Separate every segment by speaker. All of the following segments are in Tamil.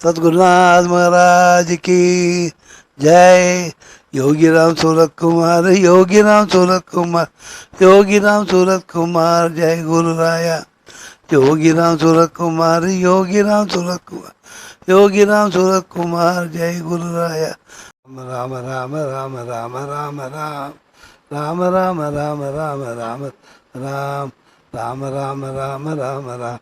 Speaker 1: सतगुरुनाथ महाराज की जय योगी राम सूरत कुमार योगी राम सूरत कुमार योगी राम सूरत कुमार जय गुरु राया योगी राम सूरत कुमार योगी राम सूरत कुमार योगी राम सूरत कुमार जय गुरु राया राम राम राम राम राम राम राम राम राम राम राम राम राम राम राम राम राम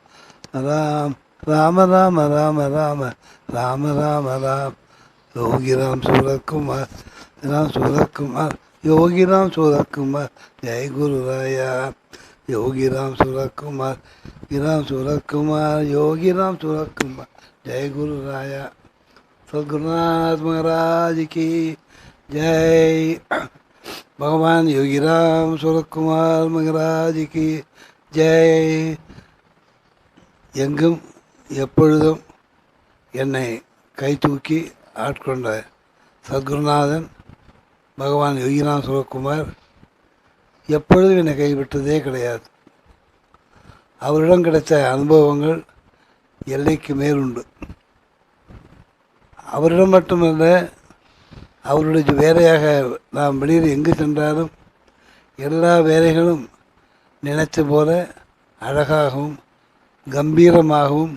Speaker 1: राम ராம ராம ராம ராம ராம ராம ராம். யோகிராம் சூரக்குமார் ராம் சூரக்குமார் யோகிராம் சூரக்குமார் ஜெய் குரு ராயா. யோகிராம் சூரக்குமார் ராம் சூரக்குமார் யோகிராம் சூரக்குமார் ஜெய் குரு ராயா. சத்குருநாத் மகாராஜ் கி ஜெய். भगवान योगीराम सूरत कुमार महाराज की जय எங்கும் எப்பொழுதும் என்னை கை தூக்கி ஆட்கொண்ட சத்குருநாதன் பகவான் யோகிராம் சிவகுமார் எப்பொழுதும் என்னை கைவிட்டதே கிடையாது. அவரிடம் கிடைத்த அனுபவங்கள் எல்லைக்கு மேல் உண்டு அவரிடம் மட்டுமல்ல அவருடைய வேலையாக நாம் வெளியில் எங்கு சென்றாலும் எல்லா வேலைகளும் நினைத்த போல அழகாகவும் கம்பீரமாகவும்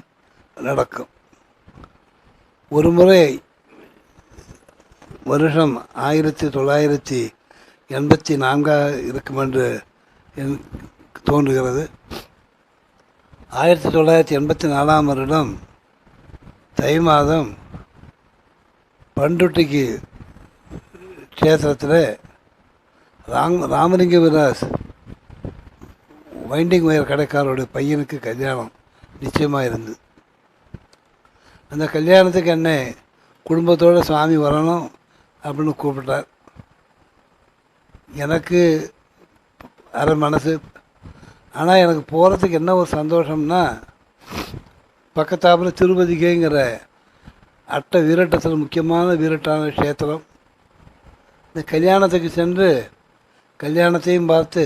Speaker 1: நடக்கும். ஒரு முறை வருஷம் ஆயிரத்தி தொள்ளாயிரத்தி எண்பத்தி நான்காக இருக்கும் என்று எனக்கு தோன்றுகிறது. ஆயிரத்தி தொள்ளாயிரத்தி எண்பத்தி நாலாம் வருடம் தை மாதம் பண்டுட்டிக்கு க்ஷேத்திரத்தில் ராம் ராமலிங்க விலாஸ் வைண்டிங் ஒயர் கடைக்காரோடைய பையனுக்கு கல்யாணம் நிச்சயமாக இருந்தது. அந்த கல்யாணத்துக்கு என்ன குடும்பத்தோடு சுவாமி வரணும் அப்படின்னு கூப்பிட்டார். எனக்கு அரை மனசு. ஆனால் எனக்கு போகிறதுக்கு என்ன ஒரு சந்தோஷம்னா பக்கத்தாப்புல திருப்பதிகைங்கிற அட்ட வீரட்டத்தில் முக்கியமான வீரட்டான க்ஷேத்திரம். இந்த கல்யாணத்துக்கு சென்று கல்யாணத்தையும் பார்த்து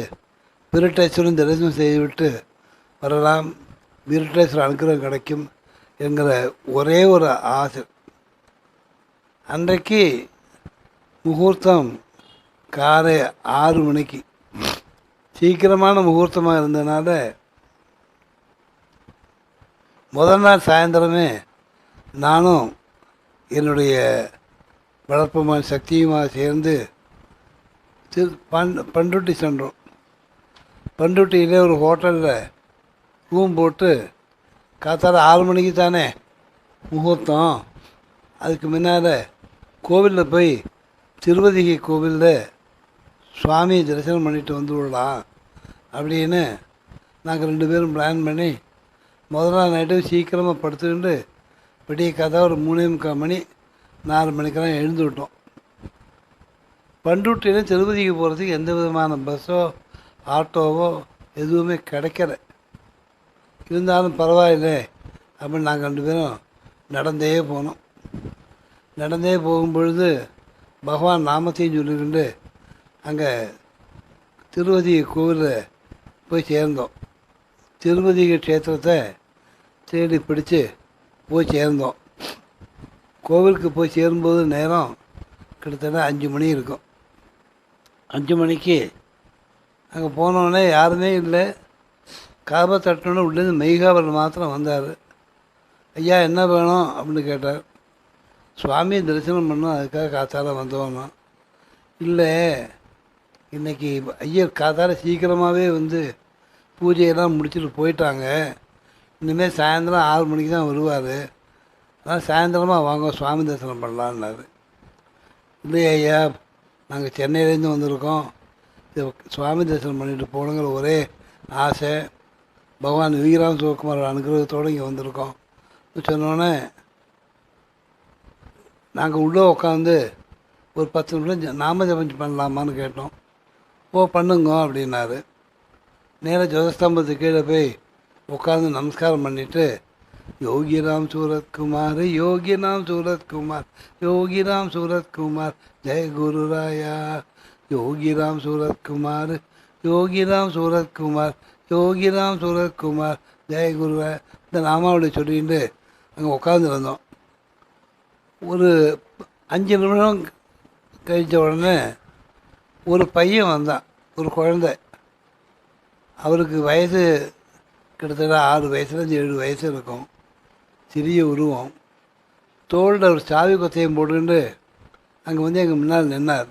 Speaker 1: வீரட்டேஸ்வரன் தரிசனம் செய்துவிட்டு வரலாம். வீரட்டேஸ்வரர் அனுகிரகம் கிடைக்கும். என்கிற ஒரே ஒரு ஆசை. அன்றைக்கு முகூர்த்தம் காலை ஆறு மணிக்கு. சீக்கிரமான முகூர்த்தமாக இருந்ததுனால முதல் நாள் சாயந்தரமே நானும் என்னுடைய வளர்ப்புமான சக்தியுமாக சேர்ந்து திரு பண் பண்ருட்டி சென்றோம். பண்ருட்டியிலே ஒரு ஹோட்டலில் ரூம் போட்டு காத்தால ஆறு மணிக்கு தானே? முகூர்த்தம். அதுக்கு முன்னால் கோவிலில் போய் திருவதிகை கோவிலில் சுவாமி தரிசனம் பண்ணிட்டு வந்து விடலாம் அப்படின்னு நாங்கள் ரெண்டு பேரும் பிளான் பண்ணி முதல் நாள் நைட்டு சீக்கிரமாக படுத்துக்கிட்டு விடிய கதை ஒரு மூணே முக்கால் மணி நாலு மணிக்கெல்லாம் எழுந்து விட்டோம். பண்ருட்டியில் திருப்பதிக்கு போகிறதுக்கு எந்த விதமான பஸ்ஸோ ஆட்டோவோ எதுவுமே கிடைக்கல. இருந்தாலும் பரவாயில்லை அப்படின்னு நாங்கள் ரெண்டு பேரும் நடந்தே போனோம். நடந்தே போகும் பொழுது பகவான் நாமத்தையும் சொல்லிக்கிண்டு அங்கே திருவதி கோவிலில் போய் சேர்ந்தோம். திருவதி க்ஷேத்திரத்தை தேடி பிடிச்சு போய் சேர்ந்தோம். கோவிலுக்கு போய் சேரும்போது நேரம் கிட்டத்தட்ட அஞ்சு மணி இருக்கும். அஞ்சு மணிக்கு அங்கே போனோடனே யாருமே இல்லை. காபை தட்டணுன்னு உள்ளேருந்து மெய்காவல் மாத்திரம் வந்தார். ஐயா என்ன வேணும்? அப்படின்னு கேட்டார். சுவாமியை தரிசனம் பண்ணோம் அதுக்காக காத்தால வந்தோம்னா இல்லை இன்னைக்கு ஐயர் காத்தால சீக்கிரமாகவே வந்து பூஜையெல்லாம் முடிச்சுட்டு போயிட்டாங்க. இனிமேல் சாயந்தரம் ஆறு மணிக்கு தான் வருவார். அதான் சாயந்தரமாக வாங்க சுவாமி தரிசனம் பண்ணலான்னாரு. இல்லையா ஐயா நாங்கள் சென்னையிலேருந்து வந்திருக்கோம். சுவாமி தரிசனம் பண்ணிட்டு போகணுங்கிற ஒரே ஆசை. பகவான் வீராம் சிவகுமார் அனுகிரகத்தோடு இங்கே வந்திருக்கோம். சொன்னோடனே நாங்கள் உள்ளே உட்காந்து ஒரு பத்து நிமிஷம் நாம ஜபம் பண்ணலாமான்னு கேட்டோம். ஓ பண்ணுங்க அப்படின்னாரு. நேராக ஜோதஸ்தம்பத்து கீழே போய் உட்காந்து நமஸ்காரம் பண்ணிவிட்டு யோகி ராம் சூரத்குமார் யோகி ராம் சூரத்குமார் யோகி ராம் சூரத்குமார் ஜெய குரு ராயா யோகி ராம் சூரத்குமார் யோகி ராம் சூரத்குமார் யோகிராம் சுரத்குமார். ஜெயகுருவை இந்த நாமாவளி சொல்லிட்டு அங்கே உட்காந்துருந்தோம் ஒரு அஞ்சு நிமிடம் கழித்த உடனே ஒரு பையன் வந்தான். ஒரு குழந்தை. அவருக்கு வயசு கிட்டத்தட்ட ஆறு வயசுலேருந்து ஏழு வயசு இருக்கும். சிறிய உருவம். தோளில் ஒரு சாவி கொத்தையும் போட்டுக்கிட்டு அங்கே வந்து எங்கள் முன்னால் நின்னார்.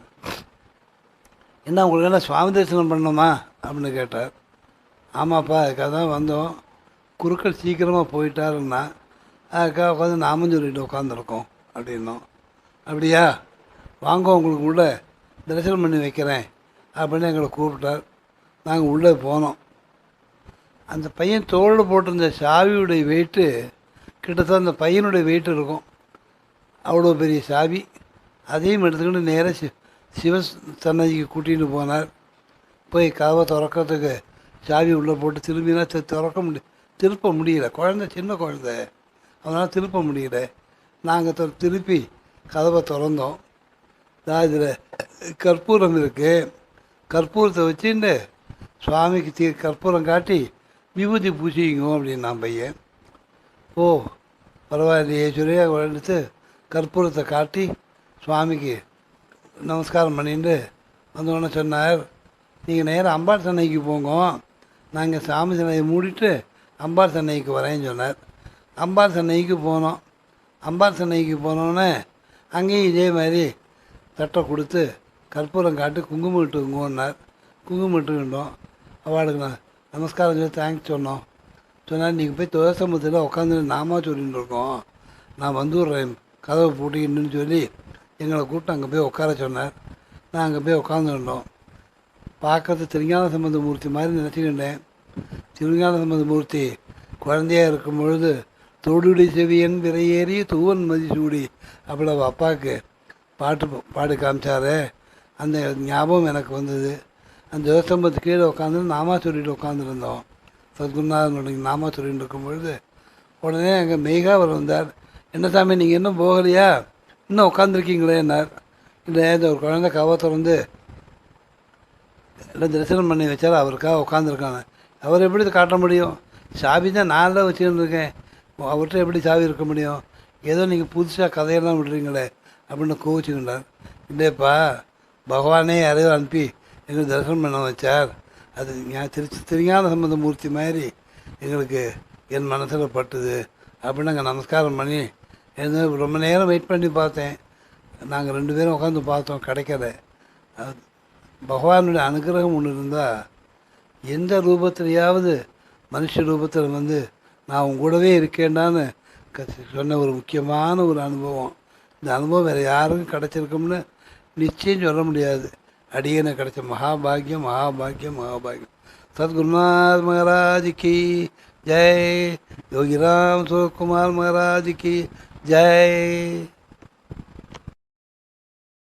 Speaker 1: என்ன உங்களுக்கு என்ன சுவாமி தரிசனம் பண்ணணுமா? அப்படின்னு கேட்டார். ஆமாப்பா அதுக்காக தான் வந்தோம். குருக்கள் சீக்கிரமாக போயிட்டாருன்னா அதுக்காக உட்காந்து நாமும் சொல்லிட்டு உட்காந்துருக்கோம் அப்படின்னோம். அப்படியா? வாங்க உங்களுக்கு உள்ளே தரிசனம் பண்ணி வைக்கிறேன் அப்படின்னு எங்களை கூப்பிட்டார். நாங்கள் உள்ளே போனோம். அந்த பையன் தோளில் போட்டிருந்த சாவியுடைய வெயிட்டு கிட்டத்தட்ட அந்த பையனுடைய வெயிட் இருக்கும். அவ்வளோ பெரிய சாவி. அதையும் எடுத்துக்கிட்டு நேராக சிவ சன்னதிக்கு கூட்டிகிட்டு போனார். போய் கதவை திறக்கிறதுக்கு சாவி உள்ளே போட்டு திரும்பினா திறக்க முடி திருப்ப முடியல. குழந்த சின்ன குழந்த. அதனால் திருப்ப முடியல. நாங்கள் திருப்பி கதவை திறந்தோம். நான் இதில் கற்பூரம் இருக்குது கற்பூரத்தை வச்சுட்டு சுவாமிக்கு தீ கற்பூரம் காட்டி விபூதி பூசிங்க அப்படின்னு நான் பையன். ஓ பரவாயில்லையே சொல்லி எடுத்து கற்பூரத்தை காட்டி சுவாமிக்கு நமஸ்காரம் பண்ணிட்டு வந்தோடனே சொன்னார். நீங்கள் நேராக அம்பாள் சென்னைக்கு போங்க. நாங்கள் சாமி சென்னையை மூடிட்டு அம்பாள் சென்னைக்கு வரேன்னு சொன்னார். அம்பாள் சென்னைக்கு போனோம். அம்பாள் சென்னைக்கு போனோடனே அங்கேயும் இதே மாதிரி தட்டை கொடுத்து கற்பூரம் காட்டி குங்குமம் இட்டுங்கன்னார் குங்குமம் இட்டுக்கிட்டோம் அவளுக்கு நான் நமஸ்காரம் சொல்லி தேங்க்ஸ் சொன்னோம். சொன்னால் நீங்கள் போய் துவசமத்தில் உட்காந்து நாமா சொல்லிகிட்டு இருக்கோம். நான் வந்துடுறேன். கதவை பூட்டிக்கிட்டுன்னு சொல்லி எங்களை கூப்பிட்டு அங்கே போய் உட்கார சொன்னார். நான் அங்கே போய் உட்காந்துருந்தோம் பார்க்கறது திருஞான சம்பந்த மூர்த்தி மாதிரி நினச்சிக்கிட்டேன். திருஞான சம்பந்த மூர்த்தி குழந்தையா இருக்கும் பொழுது தொடுடி செவியன் விரையேறி தூவன் மதிசூடி அப்படி அவள் அப்பாவுக்கு பாட்டு பாடு பாடி காமிச்சாரு. அந்த ஞாபகம் எனக்கு வந்தது. அந்த தேவஸ்தம்பத்து கீழே உட்காந்து நாமா சொல்லிட்டு உட்காந்துருந்தோம் சத்குருநாதனுடைய நாமா சொல்லிட்டு இருக்கும் பொழுது உடனே அங்கே மெய்காவர் வந்தார். என்ன சாமி நீங்கள் இன்னும் போகலையா? இன்னும் உட்காந்துருக்கீங்களே என்னார் இல்லை இந்த ஒரு குழந்தை கவை திறந்து எல்லாம் தரிசனம் பண்ணி வச்சார் அவருக்காக உட்காந்துருக்காங்க அவர் எப்படி இதை காட்ட முடியும்? சாவி தான் நான் தான் வச்சுன்னு இருக்கேன். அவர்கிட்ட எப்படி சாவி இருக்க முடியும்? ஏதோ நீங்கள் புதுசாக கதையெல்லாம் விடுறீங்களே அப்படின்னு கோவிச்சுக்கிட்டார் இல்லைப்பா பகவானே யாரையோ அனுப்பி எங்களுக்கு தரிசனம் பண்ண வச்சார். அது ஞா- திருச்சி திருஞான சம்பந்த மூர்த்தி மாதிரி எங்களுக்கு என் மனசில் பட்டுது அப்படின்னு நாங்கள் நமஸ்காரம் பண்ணி எழுந்து ரொம்ப நேரம் வெயிட் பண்ணி பார்த்தேன். நாங்கள் ரெண்டு பேரும் உட்காந்து பார்த்தோம் கிடைக்கல. அது பகவானுடைய அனுகிரகம் ஒன்று இருந்தால் எந்த ரூபத்திலையாவது மனுஷ ரூபத்தில் வந்து நான் உங்க கூடவே இருக்கேன்டான்னு க- சொன்ன ஒரு முக்கியமான ஒரு அனுபவம். இந்த அனுபவம் வேறு யாருக்கும் கிடச்சிருக்கும்னு நிச்சயம் சொல்ல முடியாது. அடியனை கிடைச்ச மகாபாகியம் மகாபாகியம் மகாபாகியம் சத்குருநாத் மகாராஜ் கி ஜெய். யோகிராம் சுகுமார் மகாராஜ் கி ஜெய்.